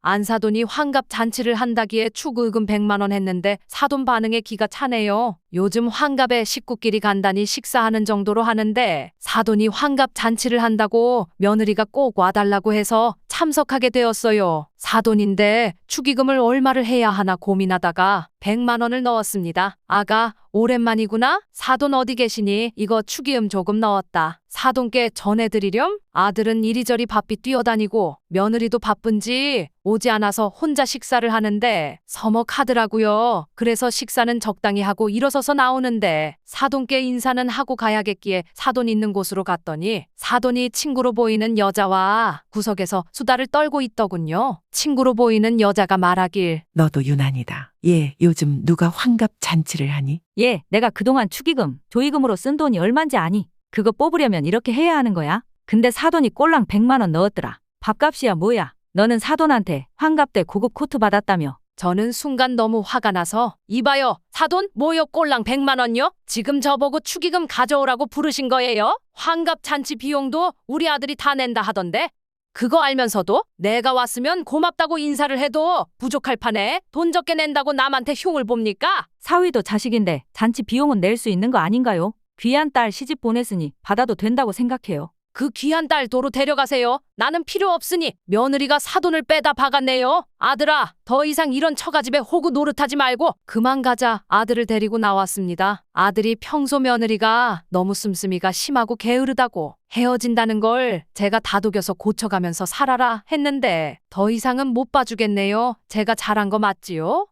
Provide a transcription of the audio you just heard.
안 사돈이 환갑 잔치를 한다기에 축의금 100만 원 했는데 사돈 반응에 기가 차네요. 요즘 환갑에 식구끼리 간단히 식사하는 정도로 하는데 사돈이 환갑 잔치를 한다고 며느리가 꼭 와달라고 해서 참석하게 되었어요. 사돈인데 축의금을 얼마를 해야 하나 고민하다가 100만 원을 넣었습니다. 아가, 오랜만이구나? 사돈 어디 계시니? 이거 축의금 조금 넣었다. 사돈께 전해드리렴? 아들은 이리저리 바삐 뛰어다니고 며느리도 바쁜지 오지 않아서 혼자 식사를 하는데 서먹하더라고요. 그래서 식사는 적당히 하고 일어서서 나오는데 사돈께 인사는 하고 가야겠기에 사돈 있는 곳으로 갔더니 사돈이 친구로 보이는 여자와 구석에서 수다를 떨고 있더군요. 친구로 보이는 여자가 말하길 너도 유난이다. 예, 요즘 누가 환갑 잔치를 하니? 예, 내가 그동안 축의금, 조의금으로 쓴 돈이 얼만지 아니? 그거 뽑으려면 이렇게 해야 하는 거야? 근데 사돈이 꼴랑 100만 원 넣었더라. 밥값이야 뭐야? 너는 사돈한테 환갑 때 고급 코트 받았다며. 저는 순간 너무 화가 나서 이봐요 사돈 뭐요 꼴랑 100만 원요? 지금 저보고 축의금 가져오라고 부르신 거예요? 환갑 잔치 비용도 우리 아들이 다 낸다 하던데 그거 알면서도 내가 왔으면 고맙다고 인사를 해도 부족할 판에 돈 적게 낸다고 남한테 흉을 봅니까? 사위도 자식인데 잔치 비용은 낼 수 있는 거 아닌가요? 귀한 딸 시집 보냈으니 받아도 된다고 생각해요. 그 귀한 딸 도로 데려가세요. 나는 필요 없으니 며느리가 사돈을 빼다 박았네요. 아들아, 더 이상 이런 처가집에 호구 노릇하지 말고 그만 가자. 아들을 데리고 나왔습니다. 아들이 평소 며느리가 너무 씀씀이가 심하고 게으르다고 헤어진다는 걸 제가 다독여서 고쳐가면서 살아라 했는데 더 이상은 못 봐주겠네요. 제가 잘한 거 맞지요?